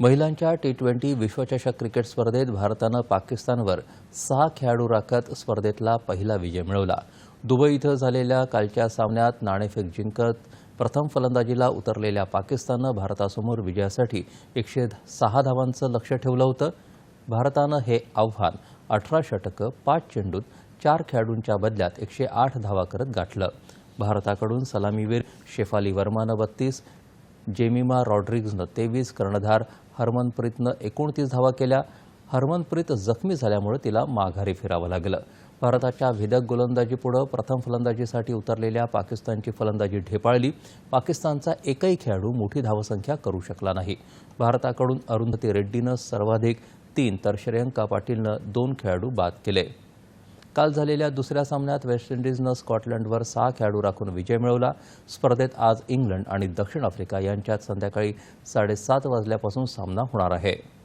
महिलांच्या T twenty विश्वचषक cricket स्पर्धेत भारतानं पाकिस्तानवर सहा खेळाडू राखत स्पर्धेतला पहिला विजय मिळवला. दुबई इथं झालेल्या कालच्या सामन्यात नाणेफेक जिंकत प्रथम फलंदाजीला उतरलेल्या पाकिस्ताननं भारतासमोर विजयासाठी एकशे सहा धावांचं लक्ष ठेवलं होतं. भारतानं हे आव्हान अठरा षटकं पाच चेंडूत चार खेळाडूंच्या बदल्यात एकशे आठ धावा करत गाठलं. भारताकडून सलामीवीर शेफाली वर्मानं बत्तीस जेमिमा रॉड्रिग्जनं तेवीस कर्णधार हरमनप्रीतनं एकोणतीस धावा केल्या. हरमनप्रीत जखमी झाल्यामुळे तिला माघारी फिरावं लागलं. भारताच्या भेदक गोलंदाजीपुढं प्रथम फलंदाजीसाठी उतरलेल्या पाकिस्तानची फलंदाजी ढेपाळली. पाकिस्तानचा एकही खेळाडू मोठी धावसंख्या करू शकला नाही. भारताकडून अरुंधती रेड्डीनं सर्वाधिक तीन तर श्रेयंका पाटीलनं दोन खेळाडू बाद केले. काल झालेल्या दुसऱ्या सामन्यात वेस्ट इंडिजनं स्कॉटलंडवर सहा खेळाडू राखून विजय मिळवला. स्पर्धेत आज इंग्लंड आणि दक्षिण आफ्रिका यांच्यात संध्याकाळी साडेसात वाजल्यापासून सामना होणार आहे.